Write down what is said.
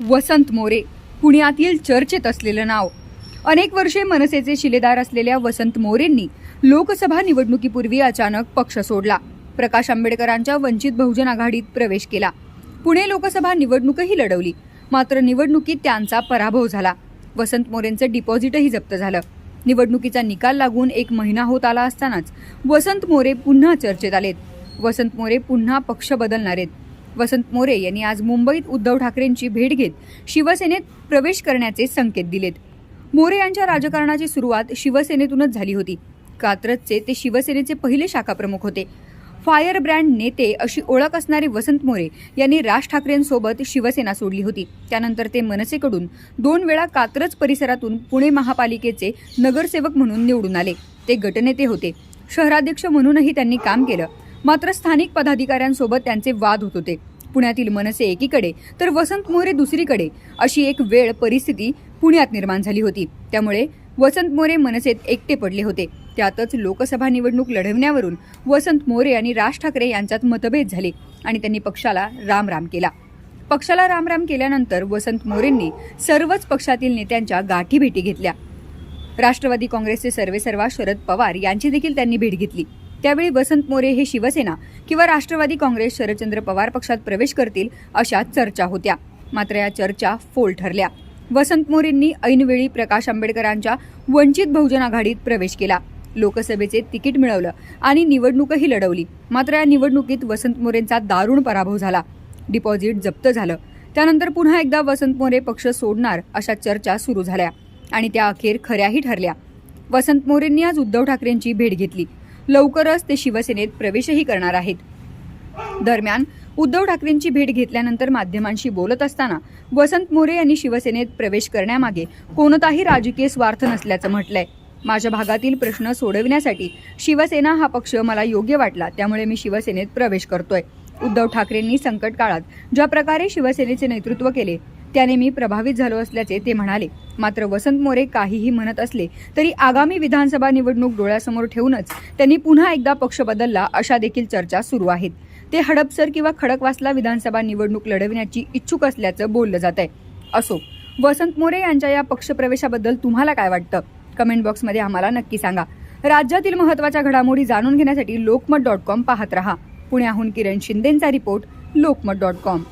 वसंत मोरे पुण्यातील चर्चेत असलेलं नाव. अनेक वर्षे मनसेचे शिलेदार असलेल्या वसंत मोरेंनी लोकसभा निवडणुकीपूर्वी अचानक पक्ष सोडला. प्रकाश आंबेडकरांच्या वंचित बहुजन आघाडीत प्रवेश केला. पुणे लोकसभा निवडणूकही लढवली. मात्र निवडणुकीत त्यांचा पराभव झाला. वसंत मोरेंचं डिपॉझिटही जप्त झालं. निवडणुकीचा निकाल लागून एक महिना होत आला असतानाच वसंत मोरे पुन्हा चर्चेत आलेत. वसंत मोरे पुन्हा पक्ष बदलणार आहेत. वसंत मोरे यांनी आज मुंबईत उद्धव ठाकरेंची भेट घेत शिवसेनेत प्रवेश करण्याचे संकेत दिलेत. मोरे यांच्या राजकारणाची सुरुवात शिवसेनेतूनच झाली होती. कात्रजचे ते शिवसेनेचे पहिले शाखाप्रमुख होते. फायर ब्रँड नेते अशी ओळख असणारे वसंत मोरे यांनी राज ठाकरेंसोबत शिवसेना सोडली होती. त्यानंतर ते मनसेकडून दोन वेळा कात्रज परिसरातून पुणे महापालिकेचे नगरसेवक म्हणून निवडून आले. ते गटनेते होते. शहराध्यक्ष म्हणूनही त्यांनी काम केलं. मात्र स्थानिक पदाधिकाऱ्यांसोबत त्यांचे वाद होत होते. पुण्यातील मनसे एकीकडे तर वसंत मोरे दुसरीकडे. अशी एक वेळ परिस्थिती पुण्यात निर्माण झाली होती. त्यामुळे वसंत मोरे मनसेत एकटे पडले होते. त्यातच लोकसभा निवडणूक लढवण्यावरून वसंत मोरे आणि राज ठाकरे यांच्यात मतभेद झाले आणि त्यांनी पक्षाला रामराम केला. पक्षाला रामराम केल्यानंतर वसंत मोरेंनी सर्वच पक्षातील नेत्यांच्या गाठी भेटी घेतल्या. राष्ट्रवादी काँग्रेसचे सर्वेसर्वा शरद पवार यांची देखील त्यांनी भेट घेतली. त्यावेळी वसंत मोरे हे शिवसेना किंवा राष्ट्रवादी काँग्रेस शरदचंद्र पवार पक्षात प्रवेश करतील अशा चर्चा होत्या. मात्र या चर्चा फोल ठरल्या. वसंत मोरेंनी ऐनवेळी प्रकाश आंबेडकरांच्या वंचित बहुजन आघाडीत प्रवेश केला. लोकसभेचे तिकीट मिळवलं आणि निवडणूकही लढवली. मात्र या निवडणुकीत वसंत मोरेंचा दारुण पराभव झाला. डिपॉझिट जप्त झालं. त्यानंतर पुन्हा एकदा वसंत मोरे पक्ष सोडणार अशा चर्चा सुरू झाल्या आणि त्या अखेर खऱ्याही ठरल्या. वसंत मोरेंनी आज उद्धव ठाकरेंची भेट घेतली. लवकरच ते शिवसेनेत प्रवेशही करणार आहेत. दरम्यान उद्धव ठाकरेंची भेट घेतल्यानंतर माध्यमांशी बोलत असताना वसंत मोरे यांनी शिवसेनेत प्रवेश करण्यामागे कोणताही राजकीय स्वार्थ नसल्याचं म्हटलंय. माझ्या भागातील प्रश्न सोडविण्यासाठी शिवसेना हा पक्ष मला योग्य वाटला त्यामुळे मी शिवसेनेत प्रवेश करतोय. उद्धव ठाकरेंनी संकट काळात ज्या प्रकारे शिवसेनेचे नेतृत्व केले त्याने मी प्रभावित झालो असल्याचे ते म्हणाले. मात्र वसंत मोरे काहीही म्हणत असले तरी आगामी विधानसभा निवडणूक डोळ्यासमोर ठेवूनच त्यांनी पुन्हा एकदा पक्ष बदलला अशा देखील चर्चा सुरू आहेत. ते हडपसर किंवा खडकवासला विधानसभा निवडणूक लढविण्याची इच्छुक असल्याचं बोललं जात आहे. असो वसंत मोरे यांच्या या पक्षप्रवेशाबद्दल तुम्हाला काय वाटतं? कमेंट बॉक्समध्ये आम्हाला नक्की सांगा. राज्यातील महत्त्वाच्या घडामोडी जाणून घेण्यासाठी लोकमत डॉट कॉम पाहत रहा. पुण्याहून किरण शिंदेचा रिपोर्ट लोकमत डॉट कॉम.